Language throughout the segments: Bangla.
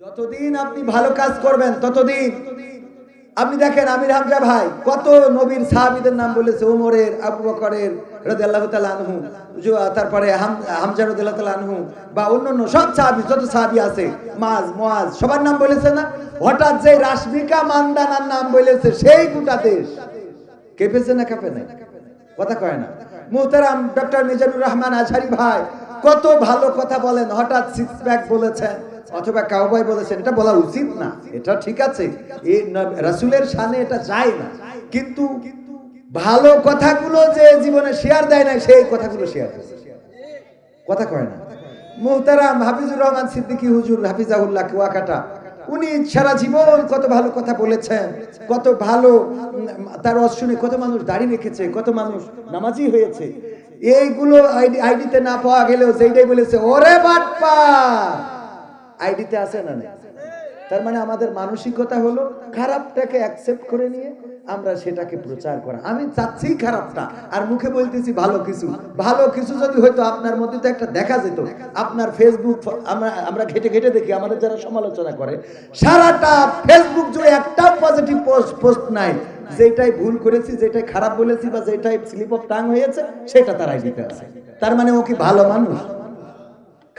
যতদিন আপনি ভালো কাজ করবেন, ততদিন। আপনি দেখেন আমির হামজা ভাই, কত নবীর সাহাবীদের নাম বলেছে ওমরের আবু বকরের, রাদিয়াল্লাহু তাআলা আনহু তারপরে হাম- হামজা রাদিয়াল্লাহু তাআলা আনহু, বা অন্যান্য সব সাহাবী, যত সাহাবী আছে, মাজ, মুয়াজ, সবার নাম বলেছে না? হঠাৎ যে রাশমিকা মান্দানার নাম বলেছে, সেই গোটা দেশ। কেঁপেছে না কাঁপে নাই? কথা কয় না। মুহতারাম ডক্টর মিজানুর রহমান আজহারি ভাই, কত ভালো কথা বলেন, হঠাৎ সিক্স প্যাক বলেছেন। অথবা কাউবয় বলেছেন, এটা বলা উচিত না, এটা ঠিক আছে। ন- সামনে এটা যায় না। কিন্তু ভালো কথাগুলো যে জীবনে শেয়ার দেয় না, সেই কথাগুলো শেয়ার কথা কয় না। হাফিজুর রহমান সিদ্দিকী হুজুর কুয়াকাটা, উনি সারা জীবন কত ভালো কথা বলেছেন, কত ভালো, তার ওয়াজ শুনে কত মানুষ দাঁড়িয়ে রেখেছে, কত মানুষ নামাজি হয়েছে। এইগুলো আইডি আইডিতে না পাওয়া গেলেও যেইটাই বলেছে, ওরে বাটপা আইডিতে আছে না নাই? তার মানে আমাদের মানসিকতা হলো খারাপটাকে অ্যাকসেপ্ট করে নিয়ে আমরা সেটাকে প্রচার করা। আমি চাচ্ছি খারাপটা, আর মুখে বলতেছি ভালো কিছু। ভালো কিছু যদি হয়তো আপনার মধ্যে তো একটা দেখা যেত। আপনার ফেসবুক আমরা আমরা ঘেটে ঘেটে দেখি, আমাদের যারা সমালোচনা করে, সারাটা ফেসবুক জুড়ে একটা পজিটিভ পোস্ট পোস্ট নাই। যেটাই ভুল করেছি, যেটাই খারাপ বলেছি বা যেটাই স্লিপ অফ টাং হয়েছে, সেটা তার আইডিতে আছে। তার মানে ও কি ভালো মানুষ?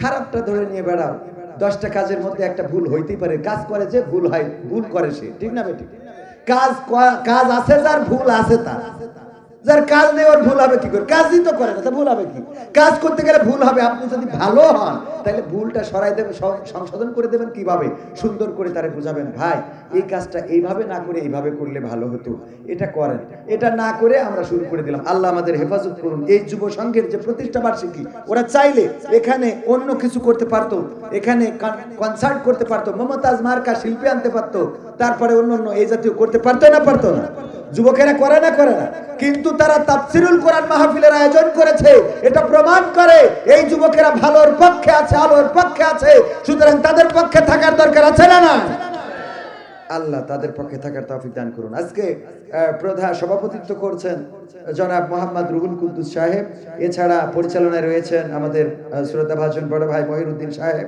খারাপটা ধরে নিয়ে বেড়াও। দশটা কাজের মধ্যে একটা ভুল হইতেই পারে। কাজ করে যে ভুল হয়, ভুল করে সে। ঠিক না বেটি? কাজ কাজ আছে যার, ভুল আছে তার। যার কাজ নেই, ওর ভুল হবে কি করে? কাজই তো করে না, তা ভুল হবে কি? কাজ করতে গেলে ভুল হবে, আপনি যদি ভালো হন, তাহলে ভুলটা সরাই দেবেন সংশোধন করে দেবেন কীভাবে? সুন্দর করে তারে বুঝাবেন, ভাই, এই কাজটা এইভাবে না করে এইভাবে করলে ভালো হতো। এটা করেন। এটা না করে আমরা শুরু করে দিলাম। আল্লাহ আমাদের হেফাজত করুন। এই যুব সংঘের যে প্রতিষ্ঠা বার্ষিকী, ওরা চাইলে এখানে অন্য কিছু করতে পারতো। এখানে কনসার্ট করতে পারতো, মমতাজ মার্কা শিল্পী আনতে পারতো, তারপরে অন্য অন্য এই জাতীয় করতে পারতো না পারতো না? যুবকেরা করে না করে না। কিন্তু তারা তাফসিরুল কোরআন মাহফিলের আয়োজন করেছে। এটা প্রমাণ করে এই যুবকেরা ভালোর পক্ষে আছে, আলোর পক্ষে আছে। সুতরাং তাদের পক্ষে থাকার দরকার আছে না না আল্লাহ তাদের পক্ষে থাকার তৌফিক দান করুন। আজকে প্রধান সভাপতিত্ব করছেন জনাব মোহাম্মদ রুহুল কুদ্দুস সাহেব। এছাড়া পরিচালনায় রয়েছেন আমাদের শ্রদ্ধা ভাজন বড় ভাই মহিরুদ্দিন সাহেব।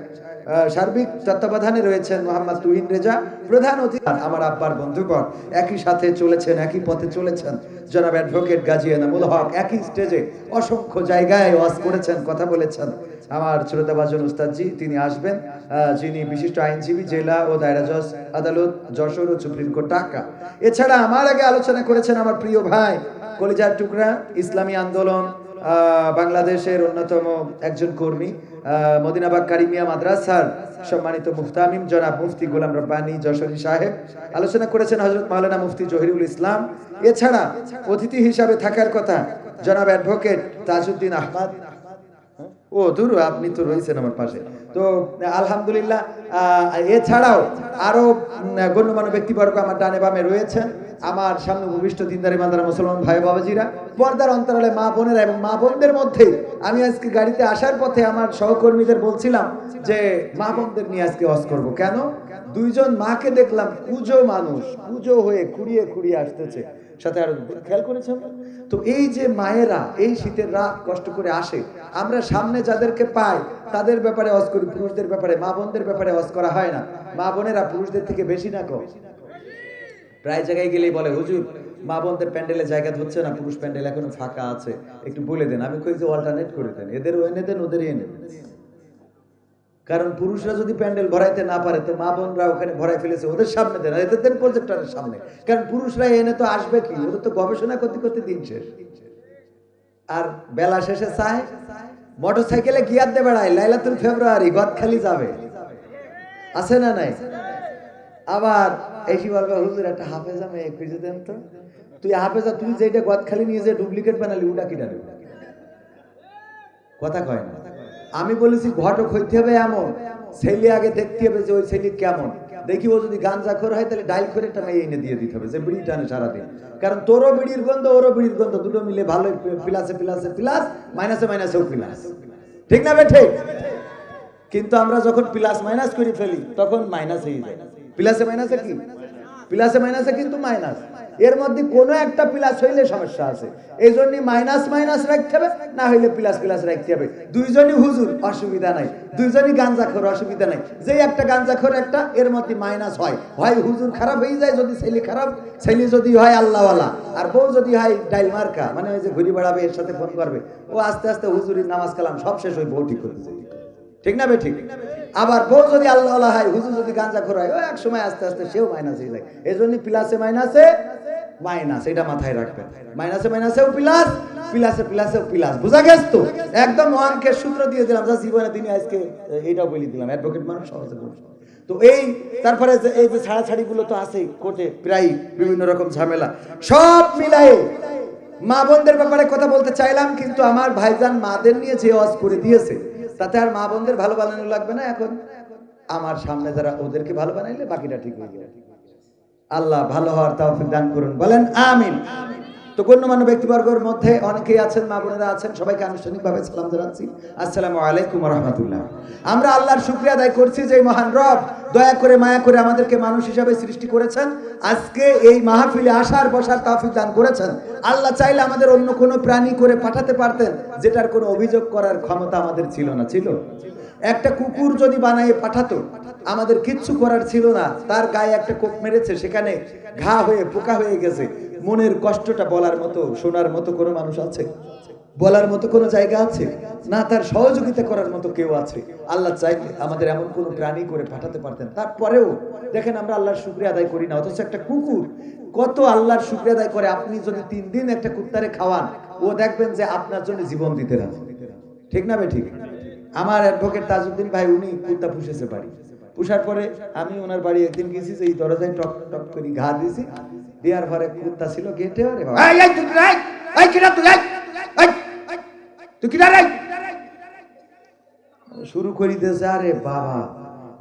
সার্বিক তত্ত্বাবধানে রয়েছেন মোহাম্মদ তুহিন রেজা, প্রধান অতিথি আমার আব্বার বন্ধুগণ, একই সাথে চলেছেন, একই পথে চলেছেন জনাব অ্যাডভোকেট গাজী এনামুল হক, একই স্টেজে অসংখ্য জায়গায় ওয়াজ করেছেন, কথা বলেছেন। আমার শ্রোতাভাজন উস্তাদজি, তিনি আসবেন যিনি বিশিষ্ট আইনজীবী, জেলা ও দায়রা জজ, আদালত, যশোর ও সুপ্রিম কোর্ট, ঢাকা। এছাড়া আমার আগে আলোচনা করেছেন আমার প্রিয় ভাই, কলিজার টুকরা, ইসলামী আন্দোলন বাংলাদেশের অন্যতম একজন কর্মী মদিনাবাগ কারিমিয়া মাদ্রাসার সম্মানিত মুফতামিম জনাব মুফতি গোলাম রব্বানী যশোরী সাহেব। আলোচনা করেছেন হজরত মাওলানা মুফতি জহিরুল ইসলাম। এছাড়া অতিথি হিসাবে থাকার কথা জনাব অ্যাডভোকেট তাজউদ্দিন আহমদ। ও, দূর, আপনি তো রয়েছেন আমার পাশে। তো, আলহামদুলিল্লাহ এছাড়াও আরও গণ্যমান্য ব্যক্তিবর্গ আমার ডানে বামে রয়েছেন। আমার সামনে ভূমিষ্ঠ দিনদারি মান্দারা মুসলমান ভাই বাবাজিরা, পর্দার অন্তরালে মা বোনেরা এবং মা বোনদের মধ্যে আমি আজকে গাড়িতে আসার পথে আমার সহকর্মীদের বলছিলাম যে মা বোনদের নিয়ে আজকে অস করব। কেন? দুইজন মাকে দেখলাম কুজো মানুষ, কুজো হয়ে খুঁড়িয়ে খুঁড়িয়ে আসতেছে। সাথে আর খেয়াল করেছেন তো এই যে মায়েরা এই শীতের রাত কষ্ট করে আসে, আমরা সামনে যাদেরকে পাই, তাদের ব্যাপারে অস করি, পুরুষদের ব্যাপারে, মা বোনদের ব্যাপারে অস করা হয় না। মা বোনেরা পুরুষদের থেকে বেশি না কম। প্রায় জায়গায় গেলেই বলে, হুজুর, মা বোনদের প্যান্ডেলে জায়গা ধরছে না, পুরুষ প্যান্ডেল এখনও ফাঁকা আছে। একটু বলে দেন, আমি কই যে অল্টারনেট করে দেন এদেরও এনে দেন, ওদেরই এনে দেন। কারণ পুরুষরা যদি প্যান্ডেল ভরাইতে না পারে, তো মা বোনরা ওখানে ভরাই ফেলেছে, ওদের সামনে দেন এদের দেন প্রজেক্টরের সামনে। কারণ পুরুষরা এনে তো আসবে কি? ওদের তো গবেষণা করতে করতে দিন শেষ। আর বেলা শেষে চায় মোটর সাইকেলে গিয়ার দে বেড়ায় লাইলাতুল ফেব্রুয়ারি, গদখালি যাবে। আছে না নাই? আবার এসি বলবে হুজুর, একটা হাফেজা মেয়ে খুঁজে দেন তো। তুই হাফেজা, তুই যেটা গদখালি নিয়ে যে ডুপ্লিকেট বানালি, ওটা কি ডালে কথা কয় না। আমি বলেছি, ঘটক হইতে হবে এমন। ছেলে আগে দেখতে হবে যে ওই ছেলে কেমন। দেখি ও যদি গাঞ্জা খোর হয়, তাহলে ডাইল করে একটা মেয়ে এনে দিয়ে দিতে হবে, যে বিড়ি টানে সারাদিন। কারণ তোরও বিড়ির গন্ধ, ওরও বিড়ির গন্ধ, দুটো মিলে ভালো প্লাসে প্লাসে, প্লাস, মাইনাসে, মাইনাসেও প্লাস। ঠিক না বে ঠিক? কিন্তু আমরা যখন প্লাস, মাইনাস করে ফেলি, তখন মাইনাস হয়ে যায়। প্লাসে মাইনাসে কি প্লাসে মাইনাসে কিন্তু মাইনাস এর মধ্যে কোনো একটা প্লাস হইলে সমস্যা আছে। এই জন্য মাইনাস মাইনাস রাখতে হবে, না হইলে প্লাস প্লাস রাখতে হবে। দুইজনই হুজুর, অসুবিধা নাই। দুইজনই গাঞ্জাখোর অসুবিধা নাই। যেই একটা গাঞ্জাখোর একটা, এর মধ্যে মাইনাস হয়। হয় হুজুর খারাপ হয়ে যায়, যদি ছেলে খারাপ, ছেলে যদি হয় আল্লাহওয়ালা। আর বউ যদি হয় ডাইল মার্কা মানে ওই যে ঘুরি বেড়াবে, এর সাথে ফোন করবে। ও আস্তে আস্তে হুজুরির নামাজ কালাম সব শেষ হয়ে বউ ঠিক করে ঠিক না বে ঠিক? আবার বউ যদি আল্লাহ হয়, হুজুর যদি গাঞ্জা খোর হয় ও এক সময় আস্তে আস্তে সেও মাইনাস হয়ে যায়। এই জন্য প্লাসে মাইনাসে মাইনাস এটা মাথায় রাখবেন। মাইনাসে মাইনাসেও প্লাস প্লাসে প্লাসেও প্লাস বুঝা গেছ তো? একদম অঙ্কের সূত্র দিয়ে দিলাম, যা জীবনে তিনি আজকে এইটাও বলে দিলাম। অ্যাডভোকেট মানুষ সহজে তো এই, তারপরে যে, এই যে ছাড়াছাড়ি গুলো তো আছেই কোর্টে, প্রায় বিভিন্ন রকম ঝামেলা। সব মিলাই মা বোনদের ব্যাপারে কথা বলতে চাইলাম, কিন্তু আমার ভাইজান মাদের নিয়ে যে ওয়াজ করে দিয়েছে তাতে আর মা বোনদের ভালো বানানো লাগবে না এখন। আমার সামনে যারা ওদেরকে ভালো বানাইলে বাকিটা ঠিক হয়ে যাবে। আল্লাহ ভালো হওয়ার তাও দান করুন। বলেন, আমিন। তো গণ্যমান্য ব্যক্তিবর্গের মধ্যে অনেকেই আছেন, মা বোনেরা আছেন, সবাইকে আনুষ্ঠানিকভাবে সালাম জানাচ্ছি। আসসালামু আলাইকুম রহমতুল্লাহ। আমরা আল্লাহর শুক্রিয়া আদায় করছি যে মহান রব দয়া করে, মায়া করে আমাদেরকে মানুষ হিসাবে সৃষ্টি করেছেন। আজকে এই মাহফিলে আসার বসার তৌফিক দান করেছেন। আল্লাহ চাইলে আমাদের অন্য কোনো প্রাণী করে পাঠাতে পারতেন, যেটার কোনো অভিযোগ করার ক্ষমতা আমাদের ছিল না, ছিল? একটা কুকুর যদি বানাইয়ে পাঠাতো। আমাদের কিচ্ছু করার ছিল না। তার গায়ে একটা কোপ মেরেছে, সেখানে ঘা হয়ে, পোকা হয়ে গেছে। মনের কষ্টটা বলার মতো, শোনার মতো কোনো মানুষ আছে? বলার মতো কোনো জায়গা আছে? না, তার সহযোগিতা করার মতো কেউ আছে? আল্লাহ চাইলে আমাদের এমন কোনো প্রাণী করে পাঠাতে পারতেন। তারপরেও দেখেন আমরা আল্লাহর শুক্রিয়া আদায় করি না। অথচ একটা কুকুর কত আল্লাহর শুক্রিয়া আদায় করে, আপনি যদি তিন দিন একটা কুত্তারে খাওয়ান, ও দেখবেন যে আপনার জন্য জীবন দিতে রাজি। ঠিক না বে ঠিক? আমার অ্যাডভোকেট তাজউদ্দিন ভাই উনি কুত্তা পুষেছে বাড়ি। পুষার পরে আমি ওনার বাড়ি একদিন গেছি যে এই দরজায় টক টক করে ঘা দিয়েছি দেওয়ার পরে কুত্তা ছিল গেটে আরে তুই? শুরু করি দিয়েছে আরে বাবা।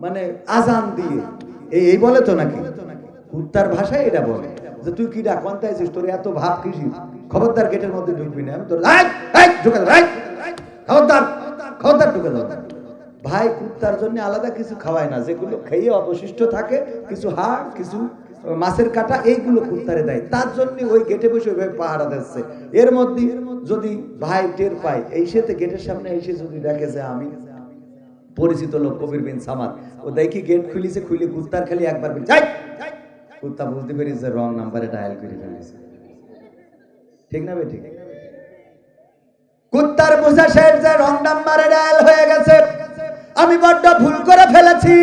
মানে আজান দিয়ে। এই এই বলে তো নাকি? কুত্তার ভাষায় এটা বলে। যে তুই কি ডাক আছিস তোর এত ভাব কিসি খবরদার গেটের মধ্যে ঢুকবি না। আমি তোর ঢুকে খবরদার। খবরদার ঢুকে দাও। ভাই কুত্তার জন্য আলাদা কিছু খাওয়ায় না, যেগুলো খেয়ে অবশিষ্ট থাকে, কিছু হাড়, কিছু মাছের কাটা, এইগুলো কুত্তারে দেয়। তার জন্য ওই গেটে বসে ওইভাবে পাহারা দিচ্ছে। এর মধ্যে যদি ভাই টের পায়, এই সাথে গেটের সামনে এসে যদি দেখে যে আমি পরিচিত লোক, কবির বিন সামাদ, ও দেখি গেট খুলিছে, খুলে কুত্তার খালি একবার যাই! কুত্তা বুঝতে পেরেছে রং নাম্বারে ডায়াল করে ফেলেছে। ঠিক না বে ঠিক? কুত্তার বোঝা শেষ যে রং নাম্বারে ডায়াল হয়ে গেছে। আমি বড্ড ভুল করে ফেলেছি।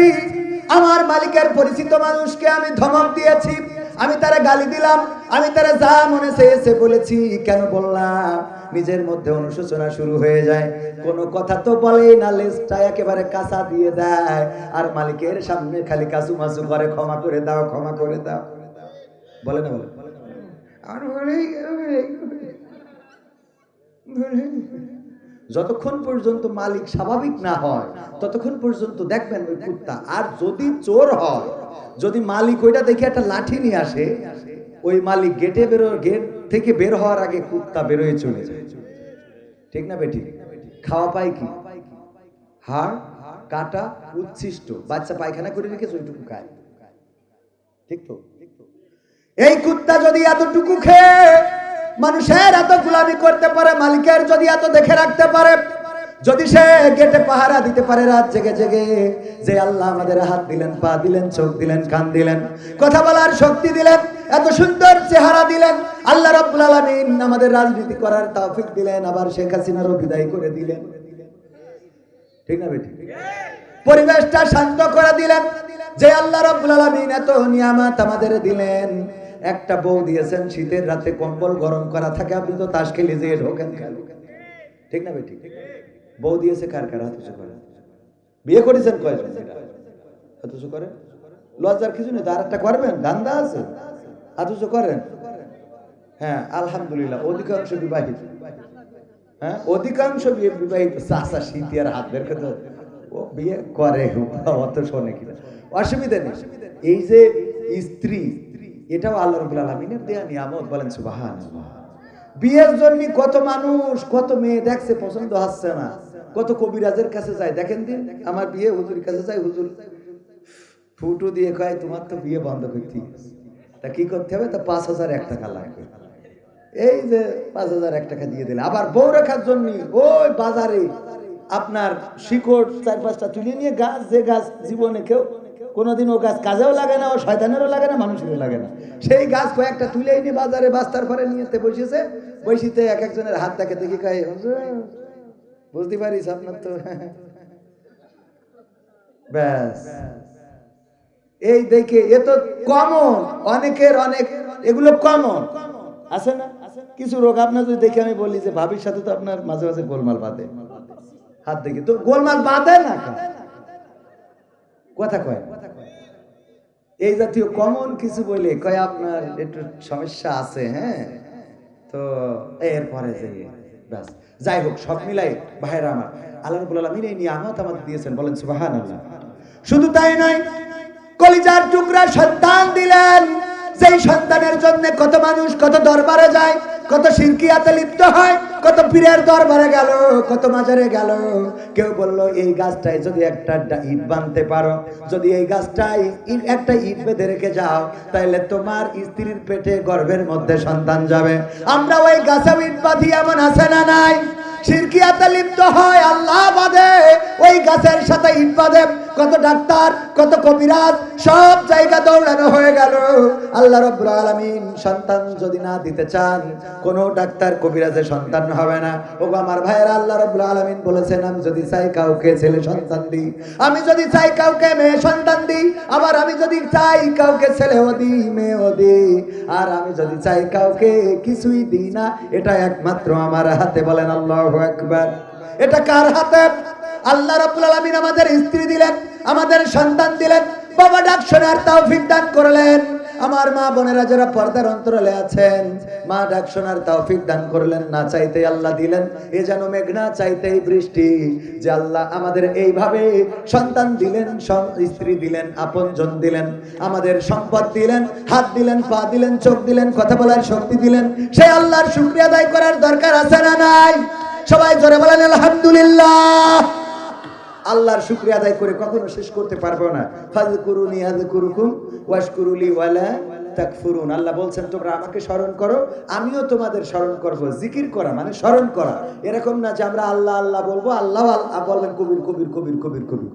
আমার মালিকের পরিচিত মানুষকে আমি ধমক দিয়েছি। আমি তারা গালি দিলাম। আমি তারা যা মনে চেয়েছে বলেছি, কেন বললাম? নিজের মধ্যে অনুশোচনা শুরু হয়ে যায়। কোনো কথা তো বলেই না, লেজটা একেবারে কাঁচা দিয়ে দেয়। আর মালিকের সামনে খালি কাসু মাসু করে ক্ষমা করে দাও, ক্ষমা করে দাও। বলে না বলে? আর বলে যতক্ষণ পর্যন্ত মালিক স্বাভাবিক না হয়, ততক্ষণ পর্যন্ত দেখবেন ওই কুত্তা। আর যদি চোর হয়, যদি মালিক ওইটা দেখে একটা লাঠি নিয়ে আসে, ওই মালিক গেটে বেরো গেট থেকে বের হওয়ার আগে কুত্তা বেরোয় চলে যায়। ঠিক না বেটি? খাওয়া পায় কি? হাড়, কাটা উচ্ছিষ্ট। বাচ্চা পায়খানা করে রেখেছে, ওইটুকু খায়। ঠিক তো? এই কুত্তা যদি এতটুকু খেয়ে মানুষের এত গুলামি করতে পারে, মালিকের যদি এত দেখে রাখতে পারে, যদি সে গেটে পাহারা দিতে পারে রাত জেগে জেগে, যে আল্লাহ আমাদের হাত দিলেন, পা দিলেন, চোখ দিলেন, কান দিলেন, কথা বলার শক্তি দিলেন, এত সুন্দর চেহারা দিলেন, আল্লাহ রাব্বুল আলামিন আমাদের রাজনীতি করার তৌফিক দিলেন, আবার শেখ হাসিনারও বিদায় করে দিলেন। ঠিক না বেটি? পরিবেশটা শান্ত করে দিলেন, যে আল্লাহ রাব্বুল আলামিন এত নিয়ামত আমাদের দিলেন। একটা বউ দিয়েছেন, শীতের রাতে কম্বল গরম করা থাকে, আপনি তো তাস খেলে যেয়ে ঢোকেন ঠিক না বেটি বউ দিয়েছে কার কার? হাত উঁচু করে। বিয়ে করেছেন কয়জন? হাত উঁচু করে লজ্জার কিছু নেই তার একটা করবেন? দান্দা আছে? হাত উঁচু করেন? হ্যাঁ আলহামদুলিল্লাহ, অধিকাংশ বিবাহিত। হ্যাঁ অধিকাংশ বিয়ে বিবাহিত। চাষা শীত আর হাত বের করে ও বিয়ে করে অত শোনে কিনা। অসুবিধা নেই। এই যে স্ত্রী এটাও আল্লাহ রবুল আলমিনের দেয়া নিয়ামত, বলেন সুবাহান বিয়ের জন্য কত মানুষ, কত মেয়ে দেখছে, পছন্দ হচ্ছে না। কত কবিরাজের কাছে যায়, দেখেন দিন, আমার বিয়ে হুজুরের কাছে যায়, হুজুর ফুটো দিয়ে কয়, তোমার তো বিয়ে বন্ধ করতে তা কি করতে হবে? তা পাঁচ হাজার এক টাকা লাগবে। এই যে পাঁচ হাজার এক টাকা দিয়ে দিলে আবার বউ রাখার জন্য ওই বাজারে আপনার শিকড় চার পাঁচটা তুলে নিয়ে গাছ, যে গাছ জীবনে কেউ কোনোদিন ও গাছ কাজেও লাগে না ও শয়তানেরও লাগে না মানুষেরও লাগে না। সেই গাছ কয়েকটা তুলে এনে বাজারে বাস্তার পরে নিয়েতে বসেছে। বসিতে এক একজনের হাত তাকে দেখি "হুজুর, বুঝতে পারিস আপনার তো ব্যাস। এই দেখে এ তো কমন অনেকের অনেক এগুলো কমন। আছে না? কিছু রোগ আপনার যদি দেখে আমি বলি যে ভাবির সাথে তো আপনার মাঝে মাঝে গোলমাল বাঁধে। হাত দেখি। তো গোলমাল বাঁধে না কথা কয়। এই জাতীয় কমন কিছু বলে, কয় আপনার একটু সমস্যা আছে হ্যাঁ? তো এরপরে যে, ব্যাস। যাই হোক, সব মিলাই ভাইরা আমার, আল্লাহ রবুল আলমিন এই নিয়ামত আমাদের দিয়েছেন, বলেন সুবাহান আল্লাহ শুধু তাই নয়, কলিজার টুকরা সন্তান দিলেন সেই সন্তানের জন্য কত মানুষ, কত দরবারে যায় কত শিরকিয়াতে লিপ্ত হয়, কত পীরের দরবারে গেল, কত মাজারে গেল। কেউ বলল, এই গাছটায় যদি একটা ইট বানতে পারো, যদি এই গাছটায় একটা ইট বেঁধে রেখে যাও তাহলে তোমার স্ত্রীর পেটে গর্ভের মধ্যে সন্তান যাবে। আমরা ওই গাছে ইট বাঁধি, এমন আছে না নাই? শিরকিয়াতে লিপ্ত হয়, আল্লাহ বাদে ওই গাছের সাথে ইট বাঁধে। কত ডাক্তার, কত কবিরাজ, সব জায়গা দৌড়ানো হয়ে গেল। আল্লাহ রব্বুল আলামিন সন্তান যদি না দিতে চান, কোন ডাক্তার কবিরাজের সন্তান হবে না। ও আমার ভাইয়েরা, আল্লাহ রব্বুল আলামিন বলেছেন, আমি যদি চাই কাউকে ছেলে সন্তান দিই, আমি যদি চাই কাউকে মেয়ে সন্তান দিই, আবার আমি যদি চাই কাউকে ছেলেও দিই, মেয়েও দিই, আর আমি যদি চাই কাউকে কিছুই দিই না, এটা একমাত্র আমার হাতে। বলেন আল্লাহু আকবার। এটা কার হাতে? আল্লাহ রাব্বুল আলামিন আমাদের স্ত্রী দিলেন। আমাদের সন্তান দিলেন। বাবা ডাক শোনার তৌফিক দান করলেন। আমার মা বোনেরা যারা পর্দার অন্তরালে আছেন, মা ডাক শোনার তৌফিক দান করলেন। না চাইতে আল্লাহ দিলেন, এ যেন মেঘনা চাইতেই বৃষ্টি। যে আল্লাহ আমাদের এইভাবে সন্তান দিলেন স্ত্রী দিলেন, আপনজন দিলেন, আমাদের সম্পদ দিলেন, হাত দিলেন, পা দিলেন, চোখ দিলেন, কথা বলার শক্তি দিলেন। সেই আল্লাহর শুক্রিয়া আদায় করার দরকার আছে না নাই? সবাই জোরে বলেন, আলহামদুলিল্লাহ। আল্লাহর শুক্রিয়া আদায় করে কখনো শেষ করতে পারব না। ফাজ কুরুনি আজ কুরুকুম ওয়াশকুরুলি ওয়ালা তাকফুরুন। আল্লাহ বলছেন, তোমরা আমাকে স্মরণ করো, আমিও তোমাদের স্মরণ করব। জিকির করা মানে স্মরণ করা। এরকম না যে আমরা আল্লাহ আল্লাহ বলব, আল্লাহ আল্লাহ বলবেন কবির কবির কবির কবির কবির।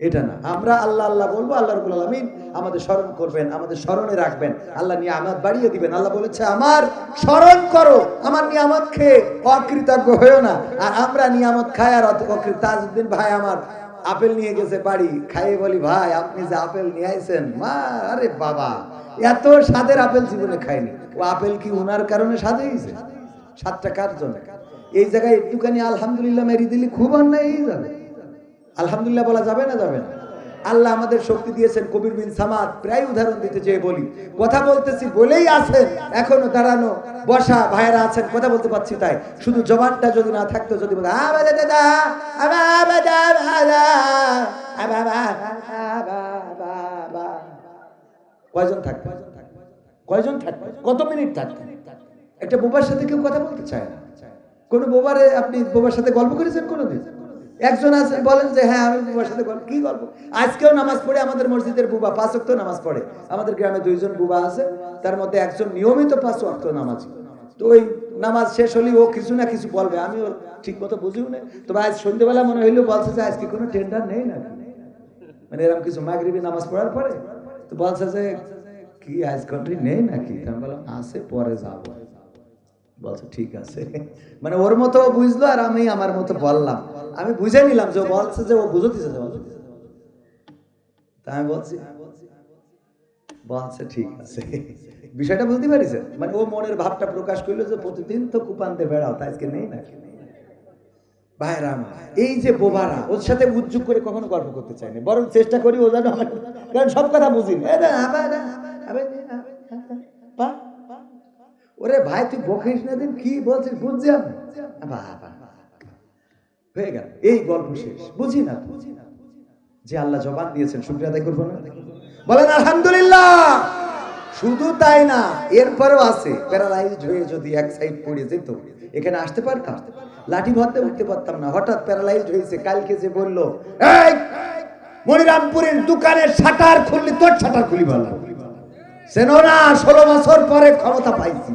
এটা না। আমরা আল্লাহ আল্লাহ বলব, আল্লাহ রবুল আলমিন আমাদের স্মরণ করবেন, আমাদের স্মরণে রাখবেন। আল্লাহ নিয়ামত বাড়িয়ে দিবেন। আল্লাহ বলেছে, আমার স্মরণ করো, আমার নিয়ামত খেয়ে অকৃতজ্ঞ হয়েও না। আর আমরা নিয়ামত খাই আর অকৃত ভাই আমার আপেল নিয়ে গেছে বাড়ি। খাইয়ে বলি, ভাই, আপনি যে আপেল নিয়ে আইছেন, মা, আরে বাবা, এত স্বাদের আপেল জীবনে খাইনি। ও আপেল কি উনার কারণে স্বাদ হয়েছে সাতটা কার জন্য? এই জায়গায় একটুখানি আলহামদুলিল্লাহ মেরি দিলি খুব অন্যায় যাবে। আলহামদুলিল্লাহ বলা যাবে না যাবে না? আল্লাহ আমাদের শক্তি দিয়েছেন, কবির বিন সামাদ প্রায় উদাহরণ দিতে চেয়ে বলি। কথা বলতেছি বলেই আছেন, এখনও দাঁড়ানো, বসা, ভাইয়েরা আছেন, কথা বলতে পারছি তাই। শুধু জবানটা যদি না থাকতো, যদি বলে। কয়জন থাকবে? কয়জন থাকবে? কত মিনিট থাকবে? একটা বোবার সাথে কেউ কথা বলতে চায় না। কোনো বোবারে আপনি বোবার সাথে গল্প করেছেন কোনোদিন? একজন আছে বলেন যে হ্যাঁ আমি বুবার সাথে গল্প কি গল্প? আজকেও নামাজ পড়ে আমাদের মসজিদের বুবা, পাঁচ ওয়াক্ত নামাজ পড়ে। আমাদের গ্রামে দুইজন বুবা আছে, তার মধ্যে একজন নিয়মিত পাঁচ ওয়াক্ত নামাজ। তো ওই নামাজ শেষ হলে ও কিছু না কিছু বলবে। আমি ওর ঠিক মতো বুঝিও না। তবে আজ সন্ধ্যেবেলা মনে হইল, বলছে যে, আজকে কোনো টেন্ডার নেই না মানে এরকম কিছু মাগরিবি নামাজ পড়ার পরে। তো বলছে যে, কি, আজ কান্ট্রি নেই নাকি? আমি বললাম, আছে, পরে যাব। বলছে, ঠিক আছে। মানে ওর মতো বুঝলো আর আমি আমার মতো বললাম। আমি বুঝে নিলাম যে বলছে যে ও বুঝতেছে তা আমি বলছি, বলছে, ঠিক আছে। বিষয়টা বুঝতে পারিস মানে ও মনের ভাবটা প্রকাশ করল যে প্রতিদিন তো কুপান্তে বেড়াও, তা আজকে নেই নাকি? ভাইরা এই যে বোবারা, ওর সাথে উজ্জুগ করে কখনো গল্প করতে চাই না। বরং চেষ্টা করি ও যেন কারণ সব কথা বুঝি না। এ না, আবার না, আবার না, পা, পা। ওরে ভাই, তুই বকিস না দিন, কি বলছিস? বুঝছি বাবা হয়ে গেল। এই গল্প শেষ। বুঝি না? যে আল্লাহ জবান দিয়েছেন, শুক্রিয়া আদায় করব না? বলেন, আলহামদুলিল্লাহ। শুধু তাই না, এরপরেও আছে। প্যারালাইজড হয়ে যদি এক সাইড পড়ে যেত, এখানে আসতে পারতাম। লাঠি ভরতে উঠতে পারতাম না। হঠাৎ প্যারালাইজড হয়েছে, কালকে যে বলল, এই, মনিরামপুরের দোকানের শাটার খুললি, তোর শাটার খুলি ভালো। চেনো না ষোলো বছর পরে ক্ষমতা পাইছি।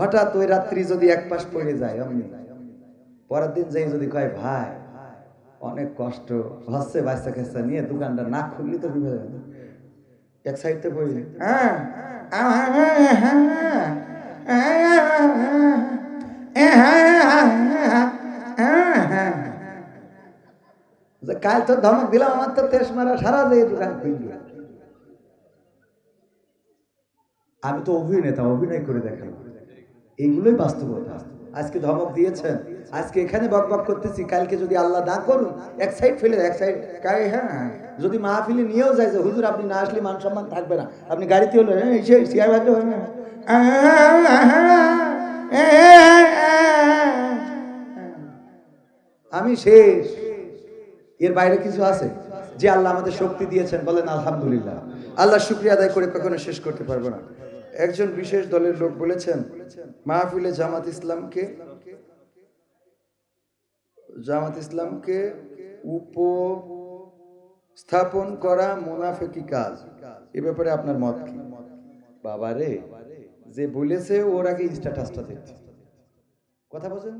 হঠাৎ ওই রাত্রি যদি এক পাশ পড়ে যায় অমনি পরের দিন যাই যদি কয় ভাই অনেক কষ্ট হচ্ছে বাচ্চা কাচ্চা নিয়ে দোকানটা না খুললি তো বিপদ হবে। এক সাইডতে পড়লে হ্যাঁ কাল তো ধমক দিলাম আমার তো তেস মারা সারা যে দোকান খুলল আমি তো অভিনেতা অভিনয় করে দেখাই এইগুলোই বাস্তবতা আজকে ধমক দিয়েছেন আজকে এখানে বক বক করতেছি কালকে যদি আল্লাহ না করুন এক সাইড ফেলে এক সাইড কাই হ্যাঁ যদি মাহফিলে নিয়েও যায় যে হুজুর আপনি না আসলে মান সম্মান থাকবে না আপনি গাড়িতে হলো হ্যাঁ এসে হবে না। আমি শেষ এর বাইরে কিছু আছে যে আল্লাহ আমাদের শক্তি দিয়েছেন বলেন আলহামদুলিল্লাহ আল্লাহ শুক্রিয়া আদায় করে কখনো শেষ করতে পারব না একজন বিশেষ দলের লোক বলেছেন, মাহফিলে জামাত ইসলামকে জামাত ইসলামকে উপস্থাপন করা মুনাফেকি কাজ। এ ব্যাপারে আপনার মত কি? বাবারে, যে বলেছে ওর আগে স্ট্যাটাসটা দেখছে? কথা বলছেন